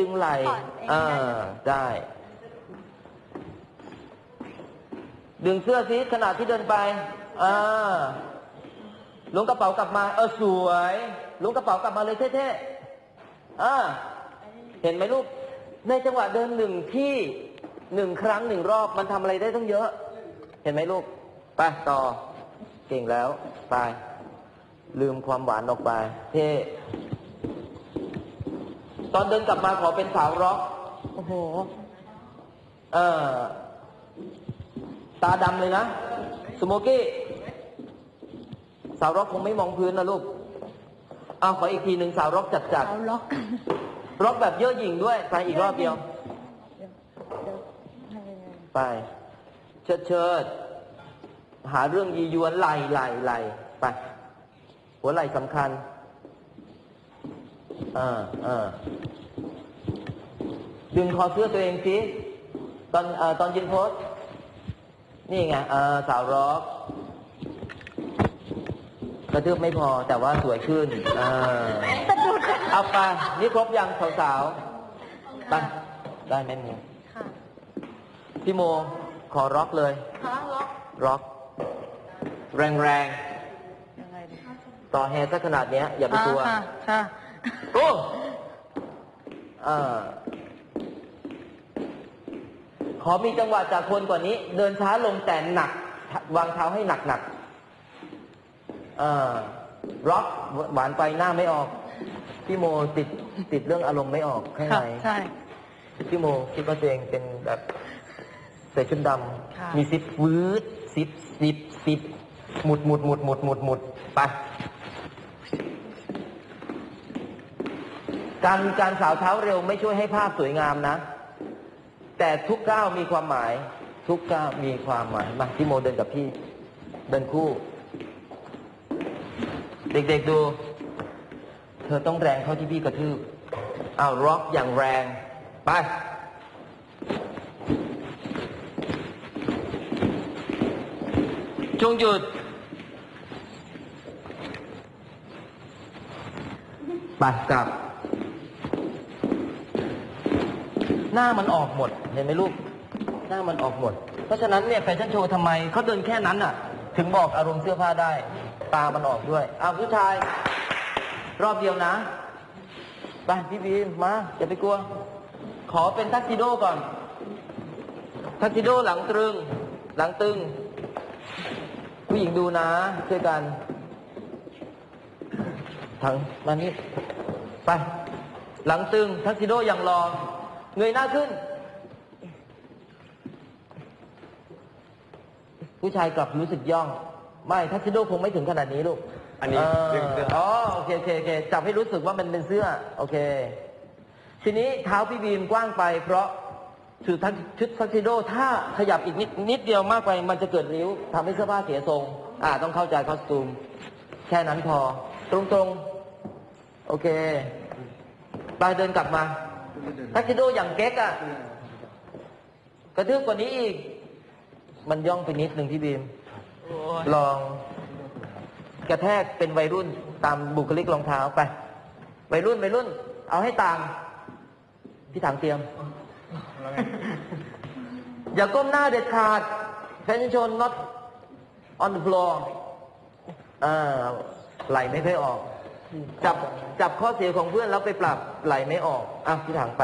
ดึงไหล่ถอดเองเอได้อได้ ดึงเสื้อซิขณะที่เดินไปอ่าล้วงกระเป๋ากลับมา เออสวยล้วงกระเป๋ากลับมาเลยเท่ๆอ่าเห็นไหมลูก ในจังหวะเดินหนึ่งที่หนึ่งครั้งหนึ่งรอบมันทำอะไรได้ต้องเยอะ เห็นไหมลูก ไปต่อ เก่งแล้ว ไป ลืมความหวานออกไป เท่ ตอนเดินกลับมาขอเป็นสาวร็อกโอ้โห เออตาดำเลยนะ สโมกี้ สาวร็อกคงไม่มองพื้นนะลูก เอาขออีกทีหนึ่งสาวร็อกจัดจัดเอาล็อกร็อกแบบเยอะหยิ่งด้วย ไปอีกรอบเดียว ไป เชิดเชิด หาเรื่องยียวนไหลไหลไหลไป หัวไหล่สำคัญ อ่าอ่า ดึงคอเสื้อตัวเองสิตอนเอ่อตอนยืนโพสนี่ไงเอ่อสาวร็อกกระทืบไม่พอแต่ว่าสวยขึ้นอ่าสะดุดเอาไปนี่ครบยังสาวๆไปได้ไหมโมค่ะพี่โมขอร็อกเลยค่ะล็อกร็อกแรงแรงยังไงดีๆต่อแฮร์สักขนาดเนี้ย อย่าไปกลัวค่ะค่ะโอ้เออ ขอมีจังหวะจากคนกว่านี้ เดินช้าลงแต่หนัก วางเท้าให้หนักหนักๆเออร็อกหวานไปหน้าไม่ออก พี่โมติดติดเรื่องอารมณ์ไม่ออกข้างค่ะในใช่พี่โมคิดว่าตัวเองเป็นแบบใส่ชุดดค่ะำมีซิปวืดซิปซิปซิปหมุดหมุดหมุดหมุดหมุดหมุดไปการการสาวเท้าเร็วไม่ช่วยให้ภาพสวยงามนะ แต่ทุกก้าวมีความหมาย ทุกก้าวมีความหมายมาพี่โมเดินกับพี่ เดินคู่ เด็กๆดู เธอต้องแรงเข้าที่พี่กระทืบเอาร็อกอย่างแรง ไปจงหยุด ไปกลับ หน้ามันออกหมด เห็นไหมลูก หน้ามันออกหมด เพราะฉะนั้นเนี่ยแฟชั่นโชว์ทำไมเขาเดินแค่นั้นน่ะ ถึงบอกอารมณ์เสื้อผ้าได้ ตามันออกด้วยอ้าวผู้ชาย รอบเดียวนะไปพี่บีมมาอย่าไปกลัว ขอเป็นทักซิโดก่อนทักซิโดหลังตรึง หลังตึง ผู้หญิงดูนะช่วยกันทางมานี้ไป หลังตึงทักซิโดอย่างรอ เงยหน้าขึ้น ผู้ชายกลับรู้สึกย่อง ไม่ทักซิโดคงไม่ถึงขนาดนี้ลูกอันนี้เดึงเสื้ออ๋อโอเคโอเคโอเคจับให้รู้สึกว่ามันเป็นเสื้อ โอเค ทีนี้เท้าพี่บีมกว้างไป เพราะชุดทักชุดทักซิโดถ้าขยับอีกนิดนิดเดียวมากไป มันจะเกิดริ้วทำให้เสื้อผ้าเสียทรง อ่า ต้องเข้าใจคอสตูม แค่นั้นพอ ตรงตรงๆโอเค ไปเดินกลับมา ทักซิโดอย่างเก๊กอะกระทืบกว่านี้อีก มันย่องไปนิดหนึ่งพี่บีม ลอง กระแทกเป็นวัยรุ่นตามบุคลิกรองเท้าไป วัยรุ่นวัยรุ่น เอาให้ต่างพี่ถังเตรียม อย่าก้มหน้าเด็ดขาดแฟชั่นโชว์ not on the floor อ่าไหลไม่ค่อยออก จับจับข้อเสียของเพื่อนแล้วไปปรับไหลไม่ออกอะพี่ถังไป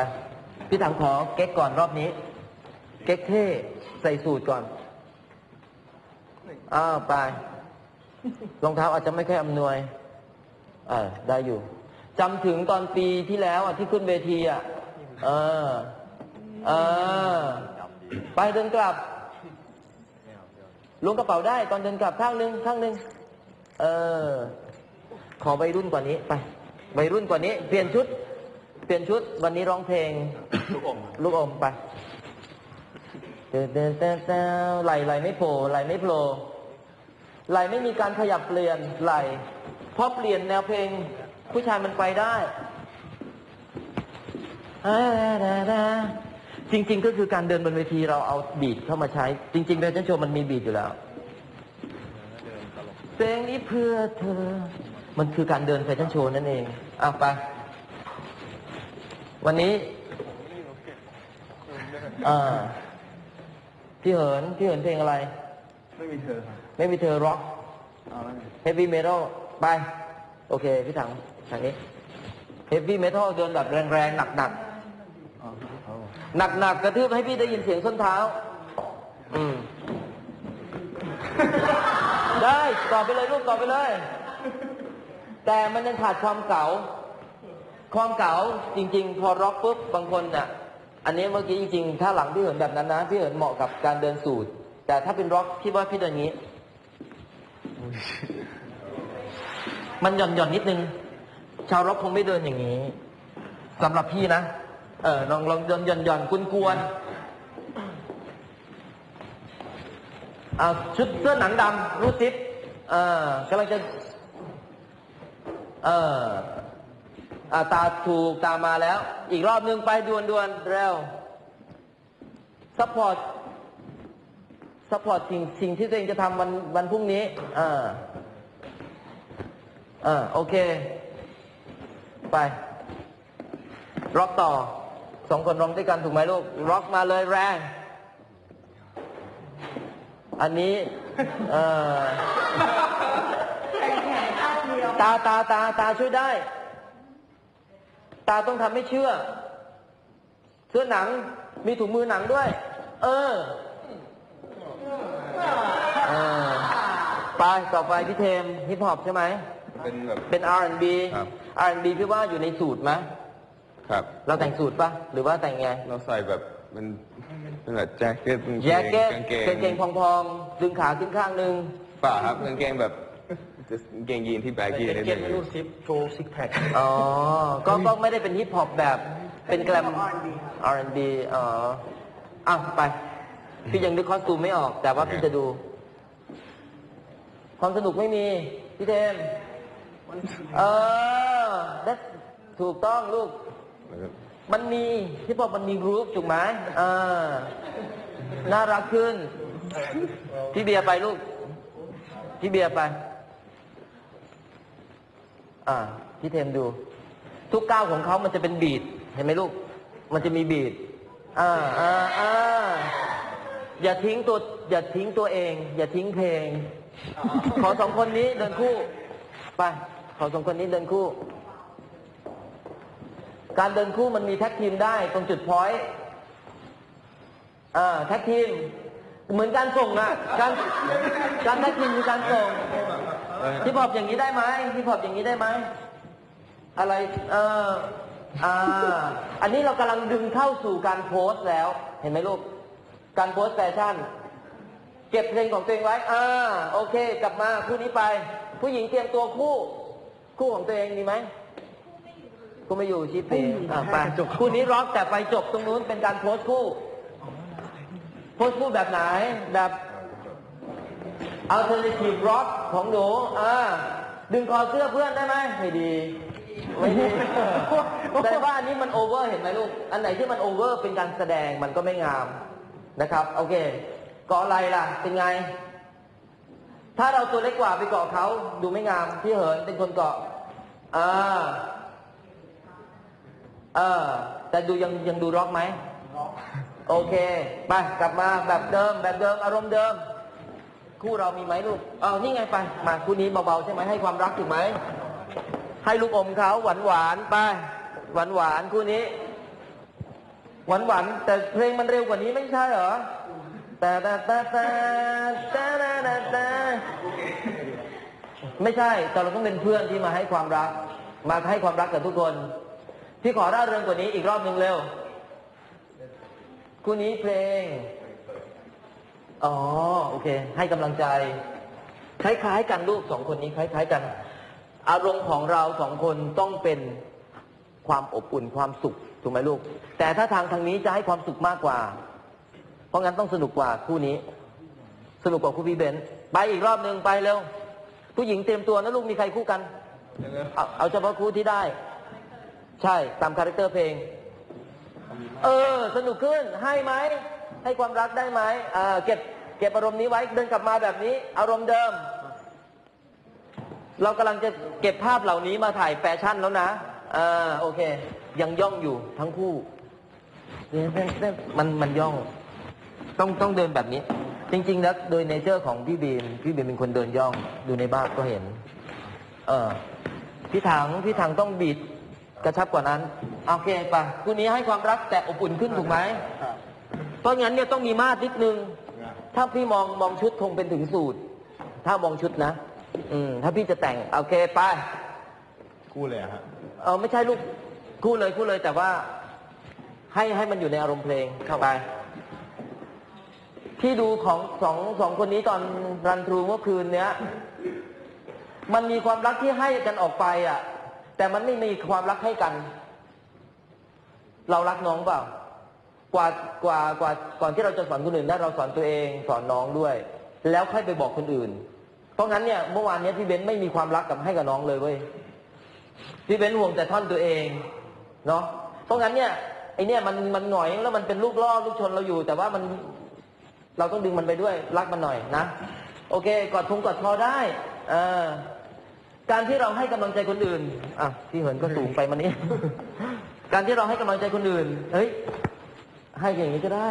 พี่ถังขอเก๊กก่อนรอบนี้ เก๊กเท่ใส่สูตรก่อนอ้าวไปรองเท้าอาจจะไม่ค่อยอำนวยเออได้อยู่จำถึงตอนปีที่แล้วอะที่ขึ้นเวทีอะเออเออไปเดินกลับลงกระเป๋าได้ตอนเดินกลับข้างหนึงข้างหนึงเออ ขอวัยรุ่นกว่านี้ไปวัยรุ่นกว่านี้ เปลี่ยนชุด เปลี่ยนชุด วันนี้ร้องเพลง ลูกอมลูกอมไปเดินเดินเดินเดินไหลไหลไม่โผล่ไหลไม่โผล่ไหลไม่มีการขยับเปลี่ยนไหลเพราะเปลี่ยนแนวเพลง ผู้ชายมันไปได้จริง ๆ ก็คือการเดินบนเวทีเราเอาบีทเข้ามาใช้ จริงๆแฟชั่นโชว์มันมีบีทอยู่แล้วเพลงนี้เพื่อเธอ มันคือการเดินแฟชั่นโชว์นั่นเองอะไป วันนี้อ่าพี่เหินพี่เหินเพลงอะไร ไม่มีเธอครับไม่มีเธอร็อกเอาแล้วไงเฮฟวี่เมทัลไป โอเค พี่ถังทางนี้เฮฟวี่เมทัลเดินแบบแรงๆ หนักอ๋อเอาๆ หนักๆ กระทืบให้พี่ได้ยินเสียงส้นเท้า อืม ได้ต่อไปเลยลูกต่อไปเลย แต่มันยังขาดความเก๋าความเก๋าจริง ๆ พอร็อกปุ๊บบางคนน่ะ อันนี้เมื่อกี้จริงๆ ถ้าหลังพี่เหินแบบนั้นนะพี่เหินเหมาะกับการเดินสูตร แต่ถ้าเป็นร็อกพี่ว่าพี่เดินงนี้ มันหย่อนหย่อนนิดนึง ชาวร็อกคงไม่เดินอย่างนี้สำหรับพี่นะเออลองลองเดินหย่อนหย่อนๆกวนๆเอาชุดเสื้อหนังดำรูดซิปเออกำลังจะ เอออาตาถูกตามมาแล้ว อีกรอบหนึ่งไปดวนดวนเร็วซัพพอร์ตซัพพอร์ตสิ่งสิ่งที่ตัวเองจะทำวันวันพรุ่งนี้ อ่า อ่า โอเค ไป ร็อกต่อ สองคนร้องด้วยกันถูกไหมลูก ร็อกมาเลยแรง อันนี้ เอ่อ ตาตาตาตาช่วยได้ ตาต้องทำให้เชื่อ เสื้อหนังมีถุงมือหนังด้วยเออเออไปต่อไปพี่เทมฮิปฮอปใช่ไหมเป็นแบบเป็น R&B ครับ R&B พี่ว่าอยู่ในสูตรไหมครับ เราแต่งสูตรปะหรือว่าแต่งไง เราใส่แบบเป็นเป็นแบบแจ็คเก็ตแจ็คเก็ตกางเกงกางเกงพองๆดึงขาขึ้นข้างหนึ่งเปล่าครับกางเกงแบบกาง เกงยีนที่แบกยีนนิดนึงโชว์ซิกแพคอ๋อ ก็ก็ไม่ได้เป็นฮิปฮอปแบบ เป็นแกลม R&B อ๋ออ้าวไป พี่ยังนึกคอสตูมไม่ออก แต่ว่าพี่จะดู ความสนุกไม่มี พี่เทมเออ that's ถูกต้องลูกแล้วก็มันมีที่บอกมันมีกรุ๊ปถูกไหมอ่าน่ารักขึ้น พี่เบียร์ไปลูก พี่เบียร์ไป อ่าพี่เทมดู ทุกก้าวของเขามันจะเป็นบีดเห็นไหมลูก มันจะมีบีดอ่าอ่าอ่าอย่าทิ้งตัว อย่าทิ้งตัวเอง อย่าทิ้งเพลง ขอสองคนนี้เดินคู่ ไป ขอสองคนนี้เดินคู่ การเดินคู่มันมีแท็กทีมได้ตรงจุดพอยต์อ่าแท็กทีม เหมือนการส่งอะการการแท็กทีมคือการส่ง ที่พอบอย่างนี้ได้ไหมที่พอบอย่างนี้ได้ไหมอะไรเอออ่า อันนี้เรากำลังดึงเข้าสู่การโพสต์แล้ว เห็นไหมลูก การโพสต์แฟชั่น เก็บเพลงของตัวเองไว้ อ่า โอเค กลับมาคู่นี้ไป ผู้หญิงเตรียมตัวคู่ คู่ของตัวเองมีไหมก็ไม่อยู่ชิปเองอะไปคู่นี้ร็อกแต่ไปจบตรงนู้นเป็นการโพสต์คู่ โพสต์คู่แบบไหนแบบ alternative rock ของหนูอ่าดึงคอเสื้อเพื่อนได้ไหมไม่ดี ไม่ดี แต่ว่าอันนี้มันโอเวอร์เห็นไหมลูก อันไหนที่มันโอเวอร์เป็นการแสดงมันก็ไม่งามนะครับ โอเคเกาะอะไรล่ะ เป็นไง ถ้าเราตัวเล็กกว่าไปเกาะเขาดูไม่งามพี่เหินเป็นคนเกาะอ่าเออ แต่ดูยังยังดูร็อกไหมโอเค ไปกลับมาแบบเดิมแบบเดิมอารมณ์เดิม คู่เรามีไหมลูกเออนี่ไงไป มาคู่นี้เบาๆใช่ไหมให้ความรักถูกไหม ให้ลูกอมเขาหวานหวานๆไป หวานหวานๆคู่นี้ หวานหวานๆแต่เพลงมันเร็วกว่านี้ไม่ใช่เหรอแต่แต่แต่แต่แต่แต่แต่ไม่ใช่ แต่เราต้องเป็นเพื่อนที่มาให้ความรัก มาให้ความรักกับทุกคนพี่ขอร่าเริงกว่านี้อีกรอบหนึ่งเร็ว คู่นี้เพลง อ๋อโอเค ให้กำลังใจ คล้ายๆกันลูกสองคนนี้คล้าย ๆ กัน อารมณ์ของเราสองคนต้องเป็นความอบอุ่นความสุขถูกไหมลูก แต่ถ้าทางทางนี้จะให้ความสุขมากกว่า เพราะงั้นต้องสนุกกว่าคู่นี้ สนุกกว่าคู่พี่เบนซ์ไปอีกรอบหนึ่งไปเร็วผู้หญิงเตรียมตัวนะลูกมีใครคู่กัน เอาเอาเฉพาะคู่ที่ได้ ใช่ตามคาแรคเตอร์เพลง เออ สนุกขึ้นให้ไหม ให้ความรักได้ไหมอ่าเก็บเก็บอารมณ์นี้ไว้เดินกลับมาแบบนี้ อารมณ์เดิม เรากำลังจะเก็บภาพเหล่านี้มาถ่ายแฟชั่นแล้วนะอ่าโอเค ยังย่องอยู่ทั้งคู่มันมันย่อง ต้องต้องเดินแบบนี้ จริง ๆ แล้วโดยเนเจอร์ของพี่บีมพี่บีมเป็นคนเดินย่องดูในบ้านก็เห็น เออพี่ถังพี่ถังต้องบีดกระชับกว่านั้น โอเคไปคู่นี้ให้ความรักแต่อบอุ่นขึ้นถูกไหม เพราะงั้นเนี่ยต้องมีมาตรนิดนึง ถ้าพี่มองมองชุดคงเป็นถึงสูตร ถ้ามองชุดนะ อืม ถ้าพี่จะแต่ง โอเคไป คู่เลยอะฮะเออไม่ใช่ลูกคู่เลยคู่เลยแต่ว่า ให้ให้มันอยู่ในอารมณ์เพลงเข้าไป ที่ดูของสองสองคนนี้ตอนรันทรูเมื่อคืนเนี้ย มันมีความรักที่ให้กันออกไปอะ แต่มันไม่มีความรักให้กัน เรารักน้องเปล่า กว่ากว่ากว่าก่อนที่เราจะสอนคนอื่นได้เราสอนตัวเองสอนน้องด้วย แล้วค่อยไปบอกคนอื่น เพราะงั้นเนี่ยเมื่อวานเนี้ยพี่เบนไม่มีความรักกับให้กับน้องเลยเว้ยพี่เบนห่วงแต่ท่อนตัวเองเนาะเพราะงั้นเนี่ยไอเนี่ยมันมันหน่อยแล้วมันเป็นลูกล่อลูกชนเราอยู่ แต่ว่ามันเราต้องดึงมันไปด้วยรักมันหน่อยนะโอเคกอดทุงกอดคอได้เออการที่เราให้กำลังใจคนอื่นอะพี่เหินก็สูงไปมานี้ การที่เราให้กำลังใจคนอื่นเฮ้ย ให้อย่างนี้ก็ได้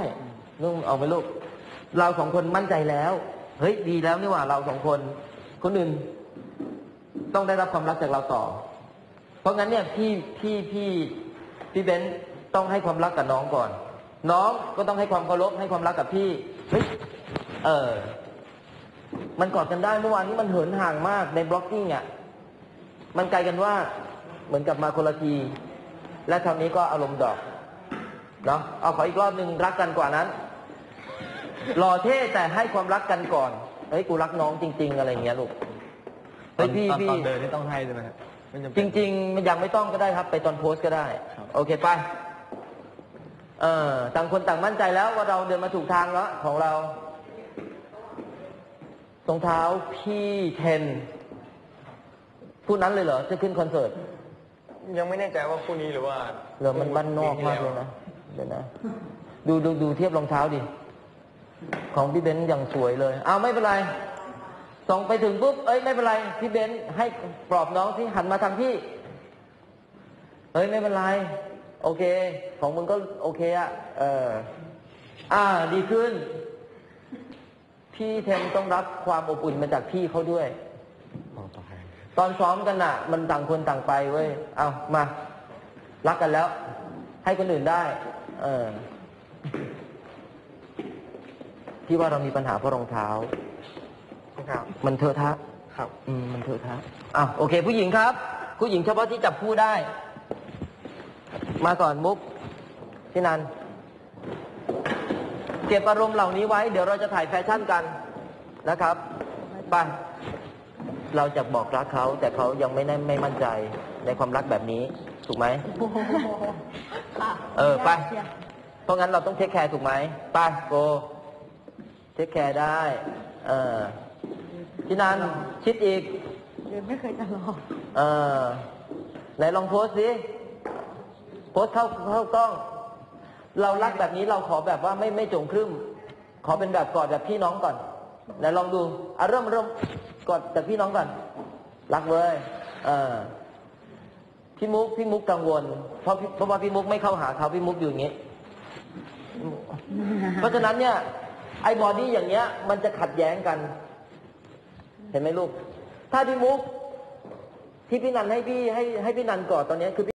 นุ่งเอาไปลูก เราสองคนมั่นใจแล้ว เฮ้ยดีแล้วนี่หว่าเราสองคน คนอื่นต้องได้รับความรักจากเราต่อ เพราะงั้นเนี่ยพี่พี่พี่พี่เบนซ์ต้องให้ความรักกับน้องก่อน น้องก็ต้องให้ความเคารพให้ความรักกับพี่เฮ้ยเออ มันกอดกันได้เมื่อวานนี้มันเหินห่างมากในบล็อกกิ้งอะมันไกลกันว่าเหมือนกับมาคนละทีและคราวนี้ก็อารมณ์ดอก เนาะเอาขออีกรอบหนึ่งรักกันกว่านั้นหล่อเท่แต่ให้ความรักกันก่อนเฮ้ยกูรักน้องจริง ๆ อะไรอย่างเงี้ยลูกตอเฮ้ยนพี่ตอนพี่ตอนเดินนี่ต้องให้ใช่ไหมครับไม่จำจเป็นริงๆมันยังไม่ต้องก็ได้ครับ ไปตอนโพสต์ก็ได้ ครับ โอเคไปเออต่างคนต่างมั่นใจแล้วว่าเราเดินมาถูกทางแล้วของเรารองเท้าพี่เทนผู้นั้นเลยเหรอจะขึ้นคอนเสิร์ต ยังไม่แน่ใจว่าคู่นี้หรือว่าเหรอมันบ้านนอกมากเลยนะ เดี๋ยวนะ ดูดูดูเทียบรองเท้าดิ ของพี่เบนซ์อย่างสวยเลยเอาไม่เป็นไร ส่องไปถึงปุ๊บ เอ้ยไม่เป็นไร พี่เบนซ์ให้ปลอบน้องที่หันมาทางพี่ เฮ้ยไม่เป็นไร โอเค ของมึงก็โอเคอะเออ อ่า ดีขึ้น พี่เทนต้องรับความอบอุ่นมาจากพี่เขาด้วยต่อต่อไปตอนซ้อมกันน่ะมันต่างคนต่างไปเว้ย เอามา รักกันแล้วให้คนอื่นได้ เออพี่ว่าเรามีปัญหาเพราะรองเท้า ครับ มันเถอะทะ ครับ อืมมันเถอะทะอ้าวโอเค ผู้หญิงครับ ผู้หญิงเฉพาะที่จับคู่ได้ มาก่อนมุกพี่นันเก็บอารมณ์เหล่านี้ไว้ เดี๋ยวเราจะถ่ายแฟชั่นกันนะครับ ไป เราจะบอกรักเขาแต่เขายังไม่แน่ไม่มั่นใจในความรักแบบนี้ ถูกไหมค่ะเออไปเชียร์เพราะงั้นเราต้องเทคแคร์ถูกไหมไปโกเทคแคร์ได้ เออพี่นันชิดอีกเดินไม่เคยจะรอเออไหนลองโพสต์สิโพสต์เข้าเข้ากล้อง เรารักแบบนี้เราขอแบบว่าไม่ไม่จงครึ่มขอเป็นแบบกอดแบบพี่น้องก่อนไหนลองดูอะเริ่มเริ่ม กอดจากพี่น้องก่อน รักเว้ยเออพี่มุกพี่มุกกังวล เพราะพี่เพราะว่าพี่มุกไม่เข้าหาเขาพี่มุกอยู่อย่างนี้ เพราะฉะนั้นเนี่ย ไอ้บอดี้อย่างเงี้ย มันจะขัดแย้งกัน เห็นไหมลูก ถ้าพี่มุกที่พี่นันให้พี่ให้ให้พี่นันกอดตอนเนี้ยคือ